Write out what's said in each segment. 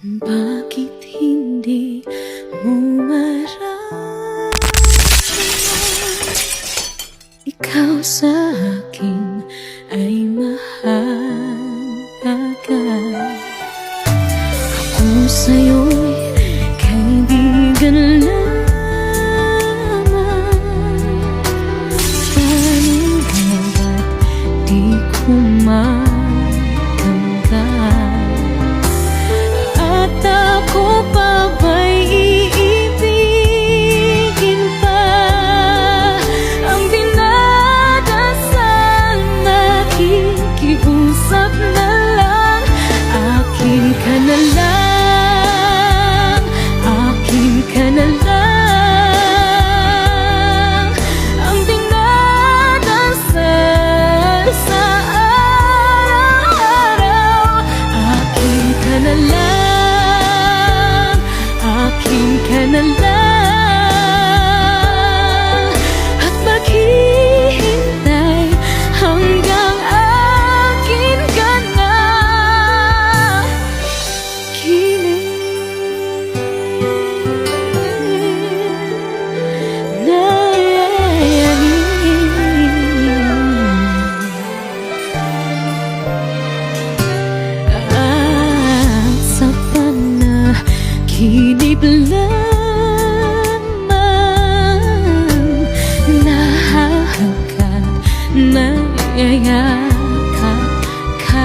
Bakit hindi mo maramdaman Ikaw sa akin ay mahalaga. Ako sa'yo'y kaibigan ka na lang. Hanggang akin ka na. Kilig At sa panaginip lamang nayayakap ka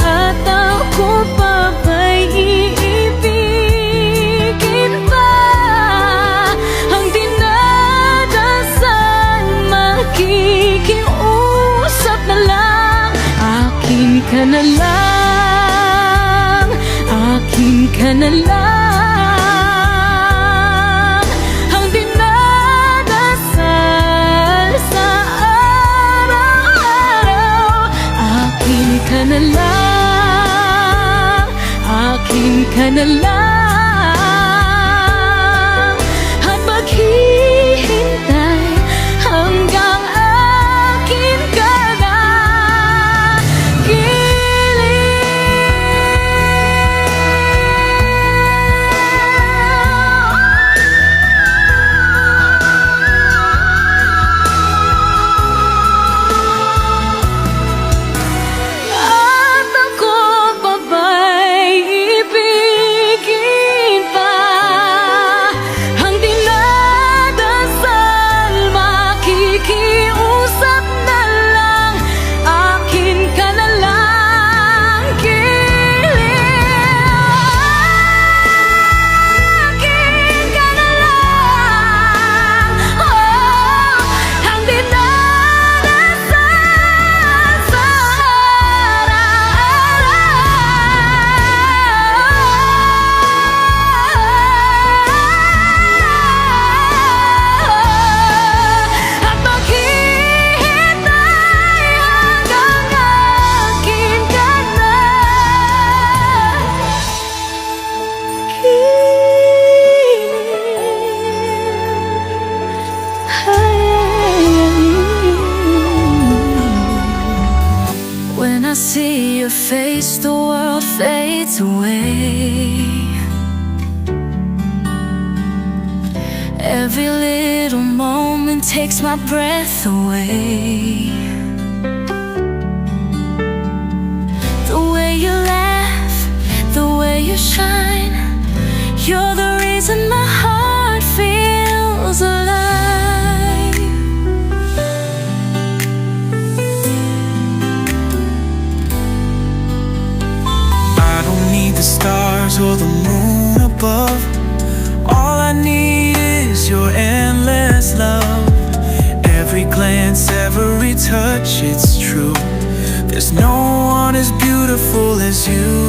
At ako pa ba'y iibigin pa Ang dinadasal makikiusap na Akin ka na lang Akin ka na lang Akin ka na face, the world fades away. Every little moment takes my breath away. The way you laugh, the way you shine, you're the the stars or the moon above. All I need is your endless love. Every glance, every touch, it's true. There's no one as beautiful as you. You